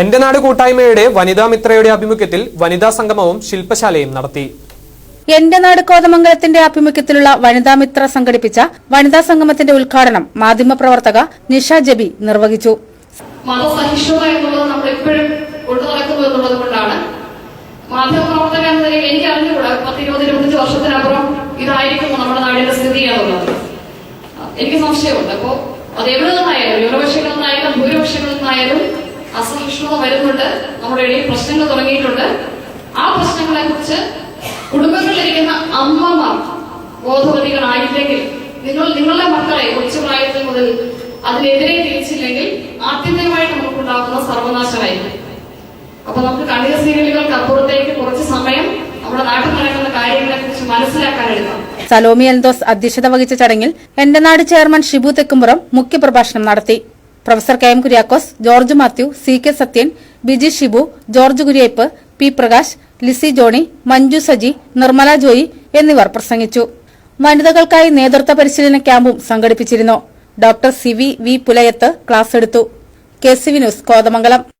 എന്റെ നാട് കൂട്ടായ്മയുടെ വനിതാ മിത്രയുടെ ആഭിമുഖ്യത്തിൽ വനിതാ സംഗമവും ശില്പശാലയും നടത്തി. എന്റെ നാട് കോതമംഗലത്തിന്റെ ആഭിമുഖ്യത്തിലുള്ള വനിതാ മിത്ര സംഘടിപ്പിച്ച വനിതാ സംഗമത്തിന്റെ ഉദ്ഘാടനം മാധ്യമപ്രവർത്തക നിഷ ജബി നിർവഹിച്ചു. മതസഹിഷ്ണുത എന്നുള്ളത് നമ്മൾ എപ്പോഴും കൊണ്ടു നടക്കുന്നു എന്നുള്ളത് കൊണ്ടാണ്. മാധ്യമപ്രവർത്തക എന്ന നിലയിൽ എനിക്ക് അറിഞ്ഞുകൂടാ പത്ത് ഇരുപത് ഇരുപത്തഞ്ച് വർഷത്തിനപ്പുറം ഇതായിരിക്കും നമ്മുടെ നാടിന്റെ സ്ഥിതി എന്നുള്ളത്. എനിക്ക് സംശയമുണ്ട്. അപ്പോ അത് എവിടെ നിന്നായാലും ന്യൂനപക്ഷങ്ങളിൽ നിന്നായാലും ഭൂരിപക്ഷങ്ങളിൽ നിന്നായാലും അസഹിഷ്ണുത വരുന്നുണ്ട്. നമ്മുടെ ഇടയിൽ പ്രശ്നങ്ങൾ തുടങ്ങിയിട്ടുണ്ട്. ആ പ്രശ്നങ്ങളെ കുറിച്ച് കുടുംബങ്ങളിലിരിക്കുന്ന അമ്മമാർ ബോധവതികളായില്ലെങ്കിൽ നിങ്ങൾ നിങ്ങളുടെ മക്കളെ കൊച്ചു പ്രായത്തിൽ മുതൽ അതിനെതിരെ തിരിച്ചില്ലെങ്കിൽ ആത്യന്തികമായിട്ട് നമുക്കുണ്ടാകുന്ന സർവനാശമായിരിക്കും. അപ്പൊ നമുക്ക് കണിക സീരിയലുകൾക്ക് അപ്പുറത്തേക്ക് കുറച്ച് സമയം നമ്മുടെ നാട്ടിൽ നടക്കുന്ന കാര്യങ്ങളെ കുറിച്ച് മനസ്സിലാക്കാൻ എടുക്കാം. സലോമി എൽദോസ് അധ്യക്ഷത വഹിച്ച ചടങ്ങിൽ എന്റെ നാട് ചെയർമാൻ ഷിബു തെക്കുംപുറം മുഖ്യപ്രഭാഷണം നടത്തി. Professor K M Kuriakose George Mathew C K Sathyan Biji Shibu George Kuriyeppu P Prakash Lissy Johny Manju Saji Nirmala Joy എന്നിവർ പ്രസംഗിച്ചു. വനിതകൾക്കായി നേതൃത്വ പരിശീലന ക്യാമ്പും സംഘടിപ്പിച്ചിരുന്നു. Doctor C V V Pulayath class എടുത്തു. K C V news Kothamangalam.